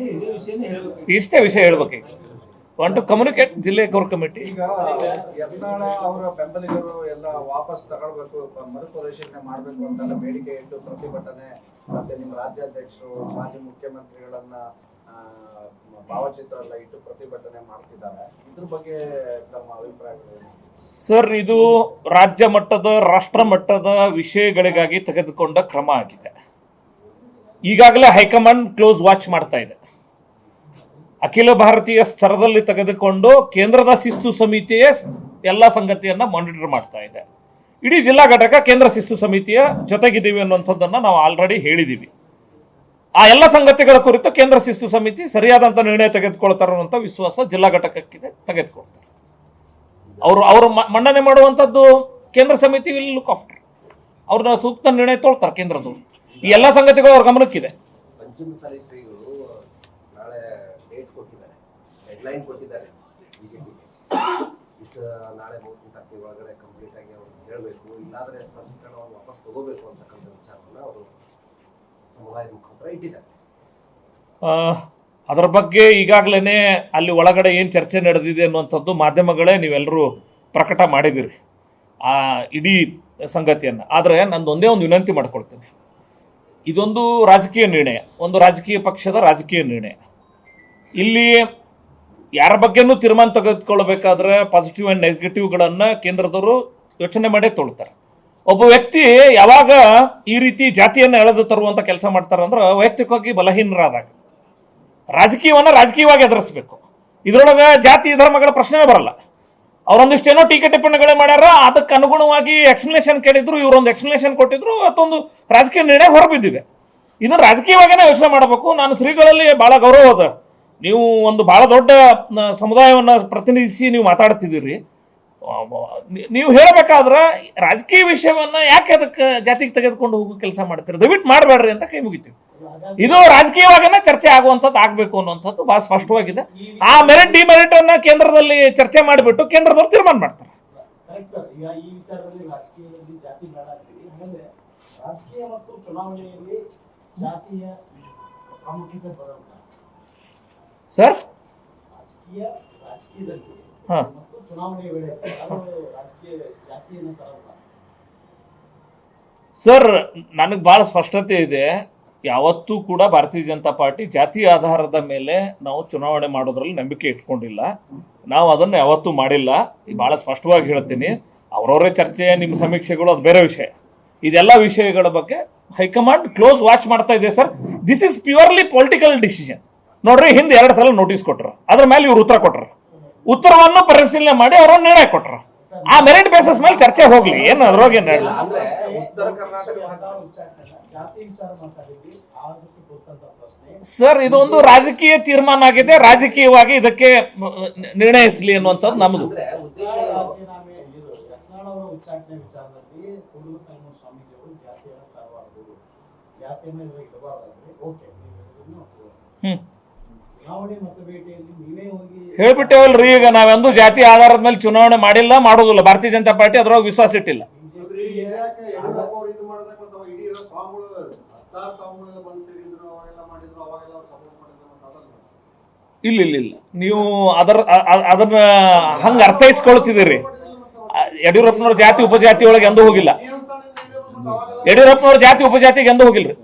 ಇಷ್ಟೇ ವಿಷಯ ವಿಷಯನೇ ಹೇಳ್ಬೇಕು. ಇಷ್ಟೇ ವಿಷಯ ಹೇಳ್ಬೇಕಾಗಿ ವಾಂಟ್ ಟು ಕಮ್ಯುನಿಕೇಟ್ ಜಿಲ್ಲೆ ಕೋರ್ ಕಮಿಟಿ ಈಗ ಯತ್ನಾಳ ಅವರ ಬೆಂಬಲಿಗರು ಎಲ್ಲ ವಾಪಸ್ ತಗೊಳ್ಬೇಕು. ಪ- ಮರುಪರಿಶೀಲನೆ ಮಾಡಬೇಕು ಅಂತೆಲ್ಲ ಬೇಡಿಕೆ ಇಟ್ಟು ಪ್ರತಿಭಟನೆ. ಮತ್ತೆ ನಿಮ್ಮ ರಾಜ್ಯಾಧ್ಯಕ್ಷರು ಮಾಜಿ ಮುಖ್ಯಮಂತ್ರಿಗಳನ್ನ ಭಾವಚಿತ್ರ ಎಲ್ಲ ಇಟ್ಟು ಪ್ರತಿಭಟನೆ ಮಾಡ್ತಿದ್ದಾರೆ. ಇದ್ರ ಬಗ್ಗೆ ತಮ್ಮ ಅಭಿಪ್ರಾಯ ಸರ್ ಇದು ರಾಜ್ಯ ಮಟ್ಟದ ರಾಷ್ಟ್ರ ಮಟ್ಟದ ವಿಷಯಗಳಿಗಾಗಿ ತೆಗೆದುಕೊಂಡ ಕ್ರಮ ಆಗಿದೆ. ಈಗಾಗಲೇ ಹೈಕಮಾಂಡ್ ಕ್ಲೋಸ್ ವಾಚ್ ಮಾಡ್ತಾ ಇದೆ. ಅಖಿಲ ಭಾರತೀಯ ಸ್ತರದಲ್ಲಿ ತೆಗೆದುಕೊಂಡು ಕೇಂದ್ರದ ಶಿಸ್ತು ಸಮಿತಿಯೇ ಎಲ್ಲ ಸಂಗತಿಯನ್ನ ಮಾನಿಟರ್ ಮಾಡ್ತಾ ಇದೆ. ಇಡೀ ಜಿಲ್ಲಾ ಘಟಕ ಕೇಂದ್ರ ಶಿಸ್ತು ಸಮಿತಿಯ ಜೊತೆಗಿದ್ದೀವಿ ಅನ್ನುವಂಥದ್ದನ್ನು ನಾವು ಆಲ್ರೆಡಿ ಹೇಳಿದ್ದೀವಿ ಆ ಎಲ್ಲ ಸಂಗತಿಗಳ ಕುರಿತು ಕೇಂದ್ರ ಶಿಸ್ತು ಸಮಿತಿ ಸರಿಯಾದಂಥ ನಿರ್ಣಯ ತೆಗೆದುಕೊಳ್ತಾರೆ ಅನ್ನುವಂಥ ವಿಶ್ವಾಸ ಜಿಲ್ಲಾ ಘಟಕಕ್ಕಿದೆ, ತೆಗೆದುಕೊಳ್ತಾರೆ. ಅವರು ಅವರು ಮನ್ನಣೆ ಮಾಡುವಂಥದ್ದು ಕೇಂದ್ರ ಸಮಿತಿ ವಿಲ್ ಲುಕ್ ಆಫ್ಟರ್ ಅವ್ರನ್ನ ಸೂಕ್ತ ನಿರ್ಣಯ ತೊಳ್ತಾರೆ ಕೇಂದ್ರದವರು ಈ ಎಲ್ಲ ಸಂಗತಿಗಳು ಅವ್ರ ಗಮನಕ್ಕಿದೆ ಪಂಚಮಸಾಲಿ ಶ್ರೀಗಳು ನಾಳೆ ಡೇಟ್ ಕೊಟ್ಟಿದ್ದಾರೆ ಡೆಡ್ಲೈನ್ ಕೊಟ್ಟಿದ್ದಾರೆ ಬಿಜೆಪಿಗೆ ಇಷ್ಟು ನಾಳೆ ಮೂರು ತಾರೀಕಿನ ಒಳಗಡೆ ಕಂಪ್ಲೀಟ್ ಆಗಿ ಅವ್ರು ಹೇಳಬೇಕು. ಇಲ್ಲಾಂದ್ರೆ ಸ್ಪಷ್ಟೀಕರಣ ಅವ್ರು ವಾಪಸ್ ತಗೋಬೇಕು ಅಂತಕ್ಕಂಥ ವಿಚಾರವನ್ನ ಅವರು ಸಮುದಾಯದ ಮುಖಾಂತರ ಇಟ್ಟಿದ್ದಾರೆ. ಅದರ ಬಗ್ಗೆ ಈಗಾಗಲೇ ಅಲ್ಲಿ ಒಳಗಡೆ ಏನು ಚರ್ಚೆ ನಡೆದಿದೆ ಅನ್ನುವಂಥದ್ದು ಮಾಧ್ಯಮಗಳೇ ನೀವೆಲ್ಲರೂ ಪ್ರಕಟ ಮಾಡಿದಿರಿ ಆ, ಇಡೀ ಸಂಗತಿಯನ್ನು. ಆದರೆ ನಾನು ಒಂದೇ ಒಂದು ವಿನಂತಿ ಮಾಡ್ಕೊಳ್ತೀನಿ. ಇದೊಂದು ರಾಜಕೀಯ ನಿರ್ಣಯ, ಒಂದು ರಾಜಕೀಯ ಪಕ್ಷದ ರಾಜಕೀಯ ನಿರ್ಣಯ. ಇಲ್ಲಿ ಯಾರ ಬಗ್ಗೆನೂ ತೀರ್ಮಾನ ತೆಗೆದುಕೊಳ್ಬೇಕಾದ್ರೆ ಪಾಸಿಟಿವ್ ಆ್ಯಂಡ್ ನೆಗೆಟಿವ್ಗಳನ್ನು ಕೇಂದ್ರದವರು ಯೋಚನೆ ಮಾಡೇ ತೊಳ್ತಾರೆ. ಒಬ್ಬ ವ್ಯಕ್ತಿ ಯಾವಾಗ ಈ ರೀತಿ ಜಾತಿಯನ್ನು ಎಳೆದು ತರುವಂಥ ಕೆಲಸ ಮಾಡ್ತಾರೆ ಅಂದ್ರೆ ವೈಯಕ್ತಿಕವಾಗಿ ಬಲಹೀನರಾದಾಗ. ರಾಜಕೀಯವನ್ನ ರಾಜಕೀಯವಾಗಿ ಎದುರಿಸ್ಬೇಕು. ಇದರೊಳಗೆ ಜಾತಿ, ಧರ್ಮಗಳ ಪ್ರಶ್ನೆ ಬರಲ್ಲ. ಅವರೊಂದಿಷ್ಟು ಏನೋ ಟೀಕೆ ಟಿಪ್ಪಣಿಗಳೇ ಮಾಡ್ಯಾರ, ಅದಕ್ಕೆ ಅನುಗುಣವಾಗಿ ಎಕ್ಸ್ಪ್ಲನೇಷನ್ ಕೇಳಿದ್ರು, ಇವರೊಂದು ಎಕ್ಸ್ಪ್ಲನೇಷನ್ ಕೊಟ್ಟಿದ್ರು ಅದೊಂದು ರಾಜಕೀಯ ನಿರ್ಣಯ ಹೊರಬಿದ್ದಿದೆ. ಇದನ್ನ ರಾಜಕೀಯವಾಗಿನೇ ಯೋಚನೆ ಮಾಡಬೇಕು. ನಾನು ಶ್ರೀಗಳಲ್ಲಿ ಬಹಳ ಗೌರವ ಅದ ನೀವು ಒಂದು ಬಹಳ ದೊಡ್ಡ ಸಮುದಾಯವನ್ನು ಪ್ರತಿನಿಧಿಸಿ ನೀವು ಮಾತಾಡ್ತಿದ್ದೀರಿ. ನೀವು ಹೇಳಬೇಕಾದ್ರೆ ರಾಜಕೀಯ ವಿಷಯವನ್ನ ಯಾಕೆ ಅದಕ್ಕೆ ಜಾತಿಗೆ ತೆಗೆದುಕೊಂಡು ಹೋಗೋ ಕೆಲಸ ಮಾಡ್ತೀರಿ? ದಯವಿಟ್ಟು ಮಾಡಬೇಡ್ರಿ ಅಂತ ಕೈ ಮುಗಿತೀವಿ. ಇದು ರಾಜಕೀಯವಾಗಿನ ಚರ್ಚೆ ಆಗುವಂಥದ್ದು ಆಗಬೇಕು ಅನ್ನುವಂಥದ್ದು ಭಾಳ ಸ್ಪಷ್ಟವಾಗಿದೆ. ಆ ಮೆರಿಟ್ ಡಿಮೆರಿಟ್ ಅನ್ನ ಕೇಂದ್ರದಲ್ಲಿ ಚರ್ಚೆ ಮಾಡಿಬಿಟ್ಟು ಕೇಂದ್ರದವ್ರು ತೀರ್ಮಾನ ಮಾಡ್ತಾರೆ. ಪ್ರಾಮುಖ್ಯತೆ ಸರ್? ಹಾಂ. ಸರ್ ನನಗೆ ಭಾಳ ಸ್ಪಷ್ಟತೆ ಇದೆ. ಯಾವತ್ತೂ ಕೂಡ ಭಾರತೀಯ ಜನತಾ ಪಾರ್ಟಿ ಜಾತಿ ಆಧಾರದ ಮೇಲೆ ನಾವು ಚುನಾವಣೆ ಮಾಡೋದ್ರಲ್ಲಿ ನಂಬಿಕೆ ಇಟ್ಕೊಂಡಿಲ್ಲ. ನಾವು ಅದನ್ನು ಯಾವತ್ತೂ ಮಾಡಿಲ್ಲ. ಭಾಳ ಸ್ಪಷ್ಟವಾಗಿ ಹೇಳ್ತೀನಿ. ಅವರವರೇ ಚರ್ಚೆ ನಿಮ್ಮ ಸಮೀಕ್ಷೆಗಳು ಅದು ಬೇರೆ ವಿಷಯ. ಇದೆಲ್ಲ ವಿಷಯಗಳ ಬಗ್ಗೆ ಹೈಕಮಾಂಡ್ ಕ್ಲೋಸ್ ವಾಚ್ ಮಾಡ್ತಾ ಇದೆ sir. This is purely political decision ನೋಡ್ರಿ ಹಿಂದೆ ಎರಡು ಸಲ ನೋಟಿಸ್ ಕೊಟ್ರು. ಅದ್ರ ಮೇಲೆ ಇವ್ರು ಉತ್ತರ ಕೊಟ್ಟರು ಉತ್ತರವನ್ನು ಪರಿಶೀಲನೆ ಮಾಡಿ ಅವರನ್ನು ನಿರ್ಣಯ ಕೊಟ್ಟರು ಆ ಮೆರಿಟ್ ಬೇಸಸ್ ಮೇಲೆ ಚರ್ಚೆ ಹೋಗ್ಲಿ. ಏನು ಅದ್ರೊಳಗೆ ಏನು ಪ್ರಶ್ನೆ. ಸರ್ ಇದೊಂದು ರಾಜಕೀಯ ತೀರ್ಮಾನ ಆಗಿದೆ. ರಾಜಕೀಯವಾಗಿ ಇದಕ್ಕೆ ನಿರ್ಣಯಿಸಲಿ ಅನ್ನುವಂಥದ್ದು ನಮ್ದು. ಸ್ವಾಮೀಜಿಯವರು ಜಾತಿಯನ್ನು ತರಬಾರದು. ಜಾತಿಯನ್ನು ಓಕೆ ನೀವು ಇದನ್ನು ಒಪ್ಪುವ. ಹ್ಮ್ ಚುನಾವಣೆ ಮತಬೇಟೆಯಲ್ಲಿ ನೀವೇ ಹೋಗಿ ಹೇಳ್ಬಿಟ್ಟೇವಲ್ರಿ ಈಗ ನಾವೆಂದು ಜಾತಿ ಆಧಾರದ ಮೇಲೆ ಚುನಾವಣೆ ಮಾಡಿಲ್ಲ ಮಾಡೋದಿಲ್ಲ ಭಾರತೀಯ ಜನತಾ ಪಾರ್ಟಿ ಅದ್ರೊಳಗೆ ವಿಶ್ವಾಸ ಇಟ್ಟಿಲ್ಲ. ಇಲ್ಲ ಇಲ್ಲ ಇಲ್ಲ. ನೀವು ಅದರ ಅದನ್ನ ಹಂಗ ಅರ್ಥೈಸ್ಕೊಳ್ತಿದ್ದೀರಿ. ಯಡಿಯೂರಪ್ಪನವ್ರ ಜಾತಿ ಉಪಜಾತಿ ಒಳಗೆ ಎಂದೂ ಹೋಗಿಲ್ಲ. ಯಡಿಯೂರಪ್ಪನವ್ರ ಜಾತಿ ಉಪಜಾತಿಗೆ ಎಂದೂ ಹೋಗಿಲ್ರಿ.